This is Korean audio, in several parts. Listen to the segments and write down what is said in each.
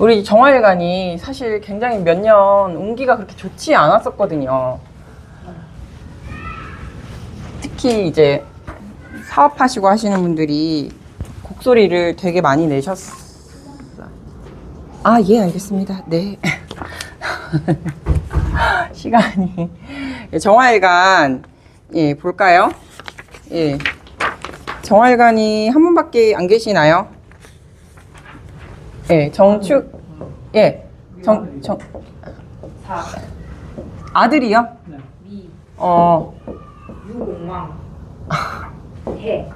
우리 정화일관이 사실 굉장히 몇 년 운기가 그렇게 좋지 않았었거든요. 특히 이제 사업하시고 하시는 분들이 곡소리를 되게 많이 내셨어요. 아, 예, 알겠습니다. 네. 시간이. 예, 정화일관, 예, 볼까요? 예. 정화일관이 한 분밖에 안 계시나요? 예, 정축, 예, 정, 정, 사, 아들이요? 미, 어, 유공왕, 해.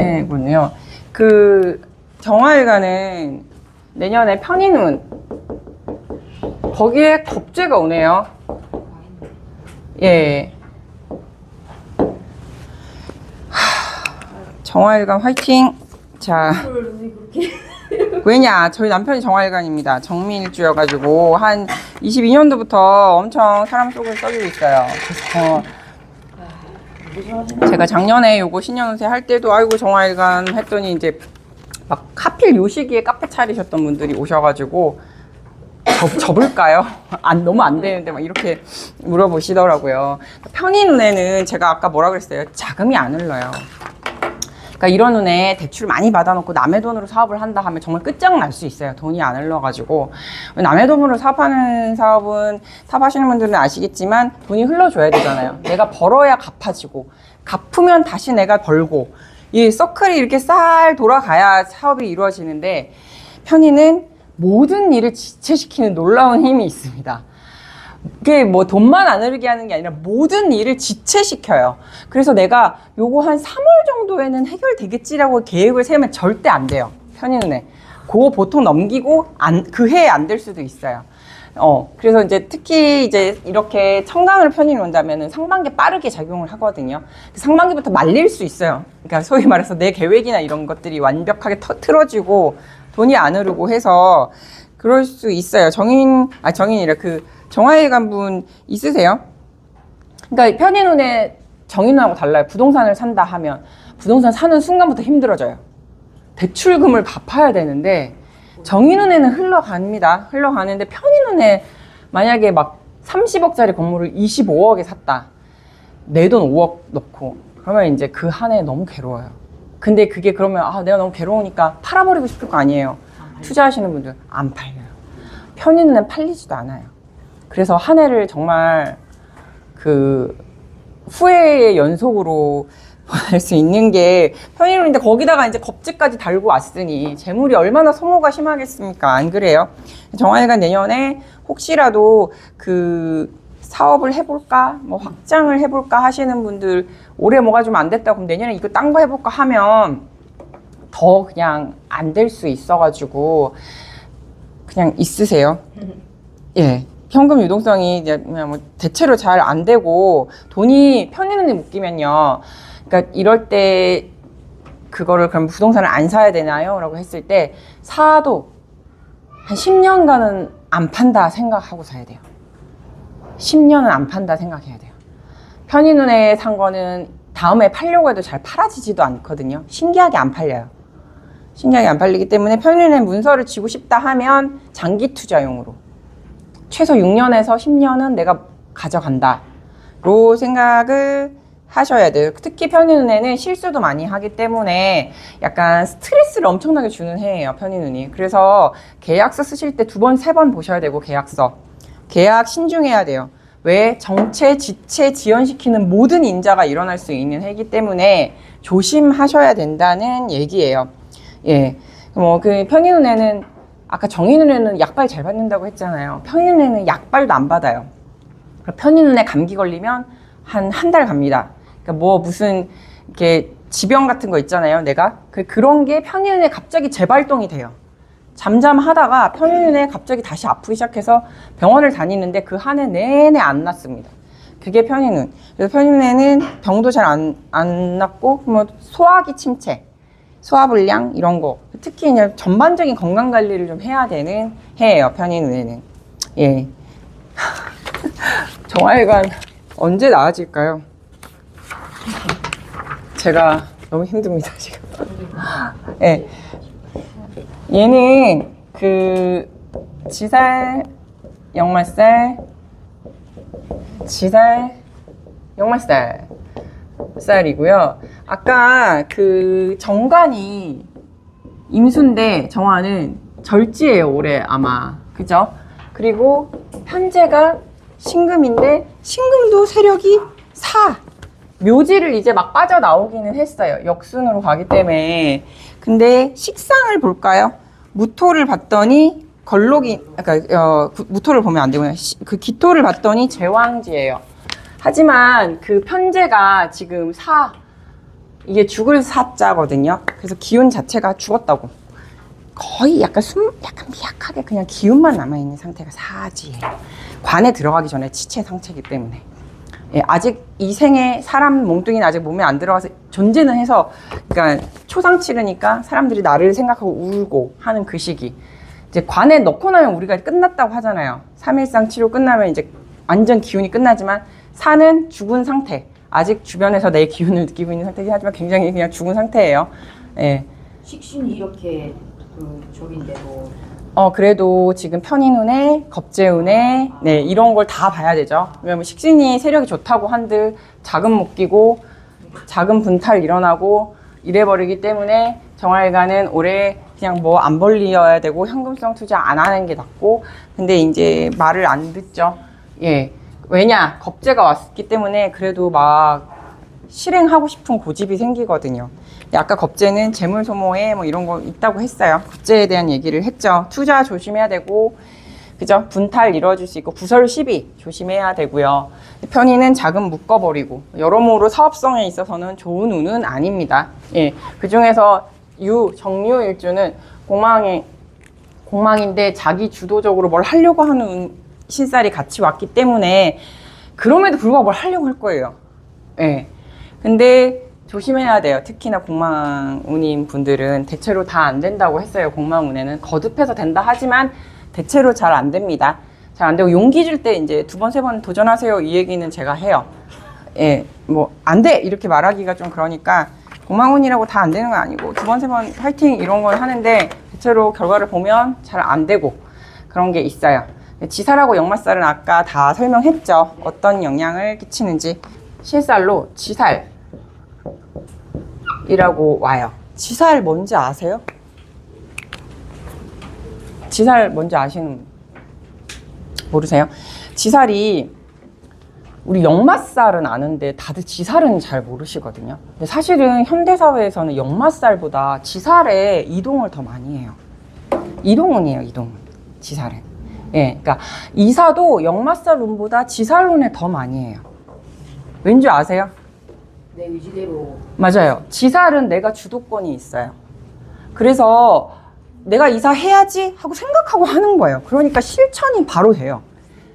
예, 군요. 그, 정화일관은 내년에 편인운, 거기에 겁재가 오네요. 예. 정화일관 화이팅! 자. 왜냐, 저희 남편이 정화일관입니다. 정밀주여가지고, 한 22년도부터 엄청 사람 속을 써주고 있어요. 그래서, 제가 작년에 요거 신년운세 할 때도, 아이고, 정화일관 했더니, 이제, 막, 하필 요 시기에 카페 차리셨던 분들이 오셔가지고, 접, 접을까요? 안, 너무 안 되는데, 막 이렇게 물어보시더라고요. 편의 눈에는 제가 아까 뭐라 그랬어요? 자금이 안 흘러요. 그러니까 이런 눈에 대출 많이 받아놓고 남의 돈으로 사업을 한다 하면 정말 끝장날 수 있어요. 돈이 안 흘러가지고. 남의 돈으로 사업하는 사업은 사업하시는 분들은 아시겠지만 돈이 흘러줘야 되잖아요. 내가 벌어야 갚아지고, 갚으면 다시 내가 벌고, 이 서클이 이렇게 쌀 돌아가야 사업이 이루어지는데, 편의는 모든 일을 지체시키는 놀라운 힘이 있습니다. 그게 뭐 돈만 안 흐르게 하는 게 아니라 모든 일을 지체시켜요. 그래서 내가 요거 한 3월 정도에는 해결되겠지라고 계획을 세우면 절대 안 돼요. 편의 눈에. 그거 보통 넘기고 안, 그 해에 안 될 수도 있어요. 어, 그래서 이제 특히 이제 이렇게 청강을 편히 놓는다면은 상반기 빠르게 작용을 하거든요. 상반기부터 말릴 수 있어요. 그러니까 소위 말해서 내 계획이나 이런 것들이 완벽하게 터, 틀어지고 돈이 안 흐르고 해서 그럴 수 있어요. 정인, 아, 정인이라 그 정화일관 분 있으세요? 그러니까 편의눈에 정인하고 달라요. 부동산을 산다 하면 부동산 사는 순간부터 힘들어져요. 대출금을 갚아야 되는데 정인눈에는 흘러갑니다. 흘러가는데 편의눈에 만약에 막 30억짜리 건물을 25억에 샀다. 내 돈 5억 넣고 그러면 이제 그 한 해 너무 괴로워요. 근데 그게 그러면 아 내가 너무 괴로우니까 팔아버리고 싶을 거 아니에요. 투자하시는 분들 안 팔려요. 편의눈엔 팔리지도 않아요. 그래서 한 해를 정말 그 후회의 연속으로 보낼 수 있는 게 편의론인데 거기다가 이제 겁재까지 달고 왔으니 재물이 얼마나 소모가 심하겠습니까? 안 그래요? 정화일관 내년에 혹시라도 그 사업을 해볼까, 뭐 확장을 해볼까 하시는 분들 올해 뭐가 좀 안 됐다 그럼 내년에 이거 딴 거 해볼까 하면 더 그냥 안 될 수 있어가지고 그냥 있으세요. 예. 현금 유동성이 이제 그냥 뭐 대체로 잘 안 되고 돈이 편의눈에 묶이면요. 그러니까 이럴 때 그거를 그럼 부동산을 안 사야 되나요? 라고 했을 때 사도 한 10년간은 안 판다 생각하고 사야 돼요. 10년은 안 판다 생각해야 돼요. 편의 눈에 산 거는 다음에 팔려고 해도 잘 팔아지지도 않거든요. 신기하게 안 팔려요. 신기하게 안 팔리기 때문에 편의 눈에 문서를 쥐고 싶다 하면 장기 투자용으로 최소 6년에서 10년은 내가 가져간다. 로 생각을 하셔야 돼요. 특히 편의눈에는 실수도 많이 하기 때문에 약간 스트레스를 엄청나게 주는 해예요, 편의눈이. 그래서 계약서 쓰실 때 두 번, 세 번 보셔야 되고, 계약서. 계약 신중해야 돼요. 왜? 정체, 지체, 지연시키는 모든 인자가 일어날 수 있는 해이기 때문에 조심하셔야 된다는 얘기예요. 예. 뭐, 그 편의눈에는 아까 정의눈에는 약발 잘 받는다고 했잖아요. 편의눈에는 약발도 안 받아요. 편의눈에 감기 걸리면 한 한 달 갑니다. 그러니까 뭐 무슨 이렇게 지병 같은 거 있잖아요. 내가 그 그런 게 편의눈에 갑자기 재발동이 돼요. 잠잠하다가 편의눈에 갑자기 다시 아프기 시작해서 병원을 다니는데 그 한 해 내내 안 낫습니다. 그게 편의눈. 그래서 편의눈에는 병도 잘 안안 낫고 뭐 소화기 침체, 소화불량 이런 거 특히 그냥 전반적인 건강 관리를 좀 해야 되는 해예요. 편의눈에는 예. 정화일관 언제 나아질까요? 제가 너무 힘듭니다 지금. 예. 얘는 그 지살, 역말살, 지살, 역말살 쌀이고요. 아까 그 정관이 임수인데 정화는 절지예요 올해 아마 그죠? 그리고 현재가 신금인데 신금도 세력이 사 묘지를 이제 막 빠져나오기는 했어요 역순으로 가기 때문에 근데 식상을 볼까요? 무토를 봤더니 걸록이 그러니까 어, 구- 무토를 보면 안 되고요 시- 그 기토를 봤더니 제왕지예요 하지만 그 편제가 지금 사 이게 죽을 사자거든요. 그래서 기운 자체가 죽었다고. 거의 약간 숨, 약간 미약하게 그냥 기운만 남아있는 상태가 사지예요. 관에 들어가기 전에 지체 상태이기 때문에. 예, 아직 이 생에 사람 몽둥이는 아직 몸에 안 들어가서 존재는 해서, 그러니까 초상치르니까 사람들이 나를 생각하고 울고 하는 그 시기. 이제 관에 넣고 나면 우리가 끝났다고 하잖아요. 3일상 치료 끝나면 이제 완전 기운이 끝나지만 사는 죽은 상태. 아직 주변에서 내 기운을 느끼고 있는 상태이긴 하지만 굉장히 그냥 죽은 상태예요. 예. 식신이 이렇게 그 저긴데도 어, 그래도 지금 편인운에, 겁재운에, 네, 이런 걸 다 봐야 되죠. 왜냐면 식신이 세력이 좋다고 한들 자금 못 끼고, 자금 분탈 일어나고, 이래버리기 때문에 정활가는 올해 그냥 뭐 안 벌리어야 되고, 현금성 투자 안 하는 게 낫고, 근데 이제 말을 안 듣죠. 예. 왜냐? 겁재가 왔기 때문에 그래도 막 실행하고 싶은 고집이 생기거든요. 아까 겁재는 재물 소모에 뭐 이런 거 있다고 했어요. 겁재에 대한 얘기를 했죠. 투자 조심해야 되고, 그죠? 분탈 이루어질 수 있고, 구설 시비 조심해야 되고요. 편의는 자금 묶어버리고, 여러모로 사업성에 있어서는 좋은 운은 아닙니다. 예. 그 중에서 유, 정유 일주는 공망이, 공망인데 자기 주도적으로 뭘 하려고 하는 운- 신살이 같이 왔기 때문에, 그럼에도 불구하고 뭘 하려고 할 거예요. 예. 근데 조심해야 돼요. 특히나 공망운인 분들은 대체로 다 안 된다고 했어요. 공망 운에는 거듭해서 된다 하지만 대체로 잘 안 됩니다. 잘 안 되고 용기 줄 때 이제 두 번 세 번 도전하세요. 이 얘기는 제가 해요. 예, 뭐 안 돼 이렇게 말하기가 좀 그러니까 공망 운이라고 다 안 되는 건 아니고 두 번 세 번 파이팅 이런 걸 하는데 대체로 결과를 보면 잘 안 되고 그런 게 있어요. 지살하고 역마살은 아까 다 설명했죠. 어떤 영향을 끼치는지 실살로 지살 이라고 와요. 지살 뭔지 아세요? 지살 뭔지 아시는 분? 모르세요? 지살이 우리 역마살은 아는데 다들 지살은 잘 모르시거든요. 근데 사실은 현대 사회에서는 역마살보다 지살에 이동을 더 많이 해요. 이동운이에요, 이동운. 지살은. 예, 그러니까 이사도 역마살 운보다 지살 운에 더 많이 해요. 왠지 아세요? 내 의지대로 맞아요. 지살은 내가 주도권이 있어요. 그래서 내가 이사해야지 하고 생각하고 하는 거예요. 그러니까 실천이 바로 돼요.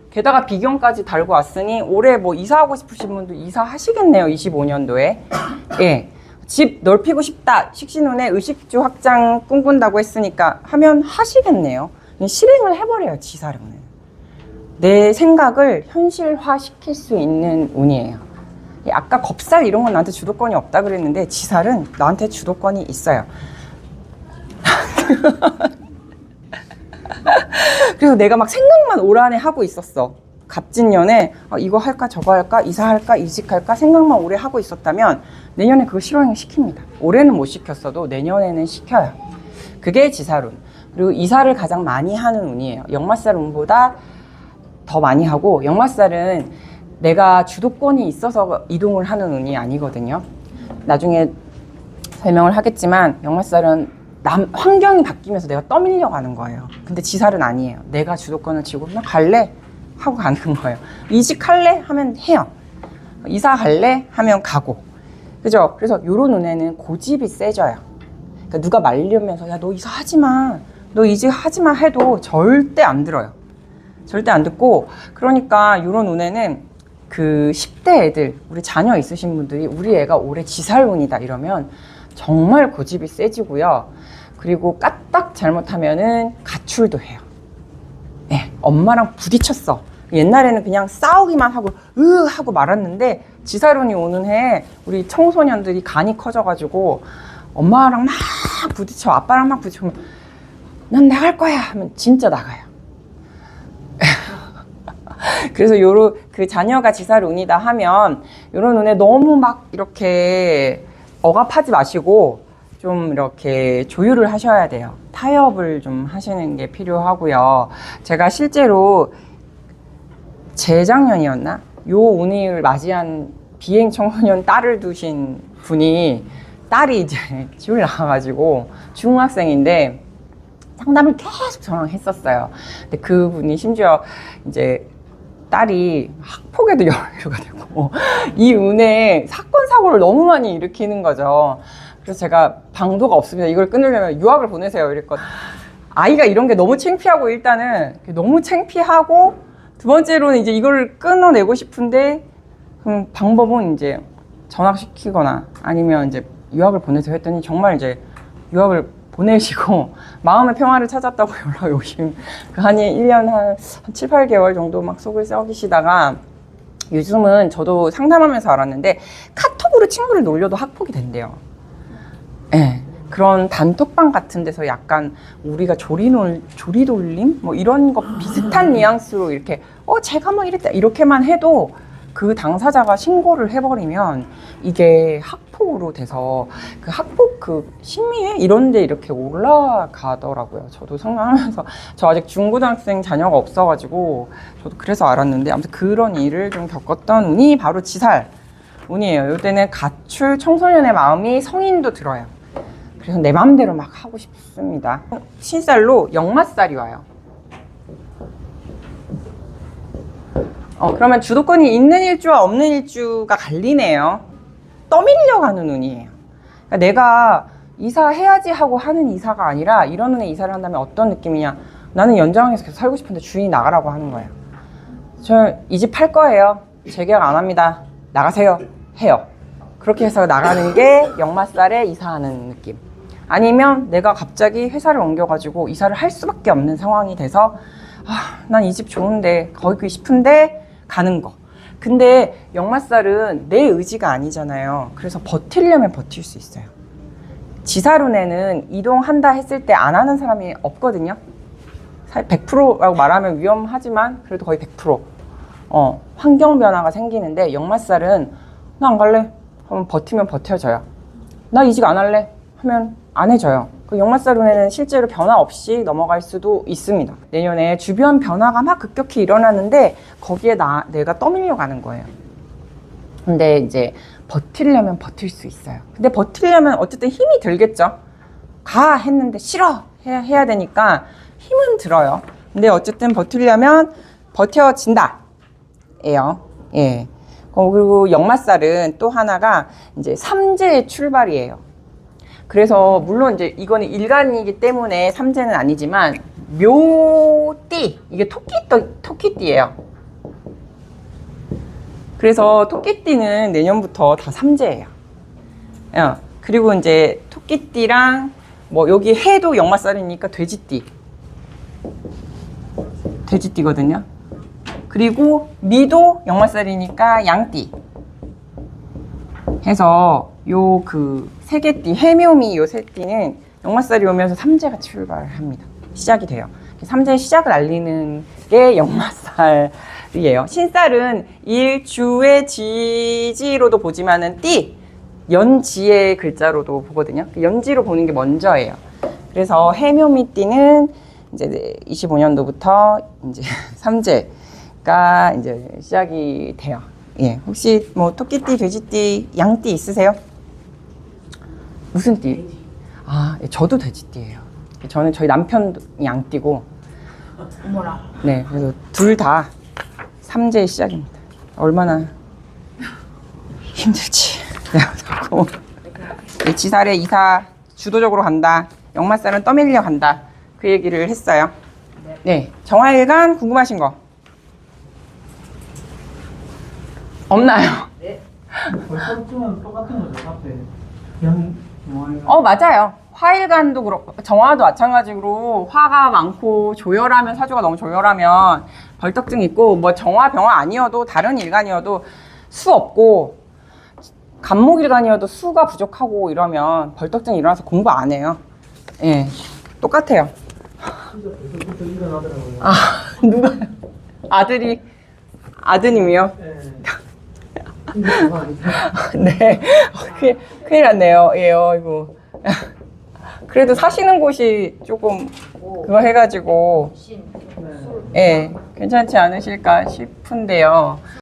게다가 비경까지 달고 왔으니 올해 뭐 이사하고 싶으신 분도 이사하시겠네요. 25년도에. 예. 집 넓히고 싶다. 식신운에 의식주 확장 꿈꾼다고 했으니까 하면 하시겠네요. 실행을 해버려요. 지살은. 내 생각을 현실화 시킬 수 있는 운이에요. 예, 아까 겁살 이런 건 나한테 주도권이 없다 그랬는데 지살은 나한테 주도권이 있어요. 그래서 내가 막 생각만 올 한해 하고 있었어. 갑진년에 아, 이거 할까 저거 할까 이사할까 이직할까 생각만 오래 하고 있었다면 내년에 그거 실행 시킵니다. 올해는 못 시켰어도 내년에는 시켜요. 그게 지살운. 그리고 이사를 가장 많이 하는 운이에요. 역마살 운보다 더 많이 하고 역마살은 내가 주도권이 있어서 이동을 하는 운이 아니거든요. 나중에 설명을 하겠지만 역마살은 남, 환경이 바뀌면서 내가 떠밀려 가는 거예요. 근데 지살은 아니에요. 내가 주도권을 쥐고 그냥 갈래? 하고 가는 거예요. 이직할래? 하면 해요. 이사 갈래? 하면 가고. 그죠? 그래서 요런 운에는 고집이 세져요. 그러니까 누가 말리면서 야, 너 이사 하지 마. 너 이직 하지 마 해도 절대 안 들어요. 절대 안 듣고 그러니까 이런 운에는 그 10대 애들 우리 자녀 있으신 분들이 우리 애가 올해 지살운이다 이러면 정말 고집이 세지고요. 그리고 까딱 잘못하면은 가출도 해요. 예, 엄마랑 부딪혔어. 옛날에는 그냥 싸우기만 하고 으 하고 말았는데 지살운이 오는 해 우리 청소년들이 간이 커져가지고 엄마랑 막 부딪혀 아빠랑 막 부딪히면 난 나갈 거야 하면 진짜 나가요. 그래서 요런 그 자녀가 지사를 운이다 하면 요런 운에 너무 막 이렇게 억압하지 마시고 좀 이렇게 조율을 하셔야 돼요. 타협을 좀 하시는 게 필요하고요. 제가 실제로 재작년이었나? 요 운을 맞이한 비행 청소년 딸을 두신 분이 딸이 이제 집을 나가가지고 중학생인데 상담을 계속 저랑 했었어요. 근데 그분이 심지어 이제 딸이 학폭에도 연루가 되고 이 운에 사건 사고를 너무 많이 일으키는 거죠. 그래서 제가 방도가 없습니다. 이걸 끊으려면 유학을 보내세요. 이랬거든. 아이가 이런 게 너무 창피하고 일단은 너무 창피하고 두 번째로는 이제 이걸 끊어내고 싶은데 그럼 방법은 이제 전학시키거나 아니면 이제 유학을 보내세요 했더니 정말 이제 유학을 보내시고 마음의 평화를 찾았다고 연락이 오신 그한 1년 한, 한 7, 8개월 정도 막 속을 썩이시다가 요즘은 저도 상담하면서 알았는데 카톡으로 친구를 놀려도 학폭이 된대요. 예. 그런 단톡방 같은 데서 약간 우리가 조리놀, 조리돌림? 뭐 이런 거 비슷한 뉘앙스로 이렇게, 어, 제가 뭐 이랬다. 이렇게만 해도 그 당사자가 신고를 해버리면 이게 학폭으로 돼서 그 학폭 그 심의회 이런 데 이렇게 올라가더라고요. 저도 상담하면서 저 아직 중고등학생 자녀가 없어가지고 저도 그래서 알았는데 아무튼 그런 일을 좀 겪었던 운이 바로 지살 운이에요. 이때는 가출 청소년의 마음이 성인도 들어요. 그래서 내 마음대로 막 하고 싶습니다. 신살로 역마살이 와요. 어, 그러면 주도권이 있는 일주와 없는 일주가 갈리네요. 떠밀려 가는 운이에요. 그러니까 내가 이사해야지 하고 하는 이사가 아니라 이런 운에 이사를 한다면 어떤 느낌이냐. 나는 연장에서 계속 살고 싶은데 주인이 나가라고 하는 거예요. 저 이 집 팔 거예요. 재계약 안 합니다. 나가세요. 해요. 그렇게 해서 나가는 게 역마살에 이사하는 느낌. 아니면 내가 갑자기 회사를 옮겨가지고 이사를 할 수밖에 없는 상황이 돼서 아, 난 이 집 좋은데 거기 싶은데 가는 거. 근데 역마살은 내 의지가 아니잖아요. 그래서 버틸려면 버틸 수 있어요. 지사룬에는 이동한다 했을 때 안 하는 사람이 없거든요. 100%라고 말하면 위험하지만 그래도 거의 100%. 어, 환경 변화가 생기는데 역마살은 나 안 갈래. 하면 버티면 버텨져요. 나 이직 안 할래. 하면 안 해줘요. 그 역마살운에는 실제로 변화 없이 넘어갈 수도 있습니다. 내년에 주변 변화가 막 급격히 일어나는데 거기에 나 내가 떠밀려 가는 거예요. 근데 이제 버틸려면 버틸 수 있어요. 근데 버틸려면 어쨌든 힘이 들겠죠. 가 했는데 싫어 해야, 해야 되니까 힘은 들어요. 근데 어쨌든 버틸려면 버텨진다. 예요. 예. 어, 그리고 역마살은 또 하나가 이제 삼재의 출발이에요. 그래서 물론 이제 이거는 일간이기 때문에 삼재는 아니지만 묘띠 이게 토끼띠 토끼띠예요. 그래서 토끼띠는 내년부터 다 삼재예요. 어, 그리고 이제 토끼띠랑 뭐 여기 해도 역마살이니까 돼지띠. 돼지띠거든요. 그리고 미도 역마살이니까 양띠. 해서 요 그 세 개 띠 해묘미 요 세 띠는 역마살이 오면서 삼재가 출발합니다. 시작이 돼요. 삼재의 시작을 알리는 게 역마살이에요. 신살은 일 주의 지지로도 보지만은 띠 연지의 글자로도 보거든요. 그 연지로 보는 게 먼저예요. 그래서 해묘미 띠는 이제 25년도부터 이제 삼재가 이제 시작이 돼요. 예, 혹시 뭐 토끼띠, 돼지띠, 양띠 있으세요? 무슨 띠? 아, 예, 저도 돼지띠예요. 저는 저희 남편 양띠고, 어머나. 네, 그래서 둘 다 삼재의 시작입니다. 얼마나 힘들지. 자꾸 네, 지살에 이사 주도적으로 간다. 역마살은 떠밀려 간다. 그 얘기를 했어요. 네, 정화일간 궁금하신 거 없나요? 벌써쯤은 똑같은 거죠, 뭐, 어 맞아요. 화일간도 그렇고 정화도 마찬가지로 화가 많고 조열하면 사주가 너무 조열하면 벌떡증 있고 뭐 정화 병화 아니어도 다른 일간이어도 수 없고 간목일간이어도 수가 부족하고 이러면 벌떡증 일어나서 공부 안 해요. 예, 똑같아요. 아, 누가 아들이 아드님이요? 예. 네, 큰일, 큰일 났네요. 예, 어이구. 그래도 사시는 곳이 조금 그거 해가지고 신 네. 술 예, 괜찮지 않으실까 싶은데요.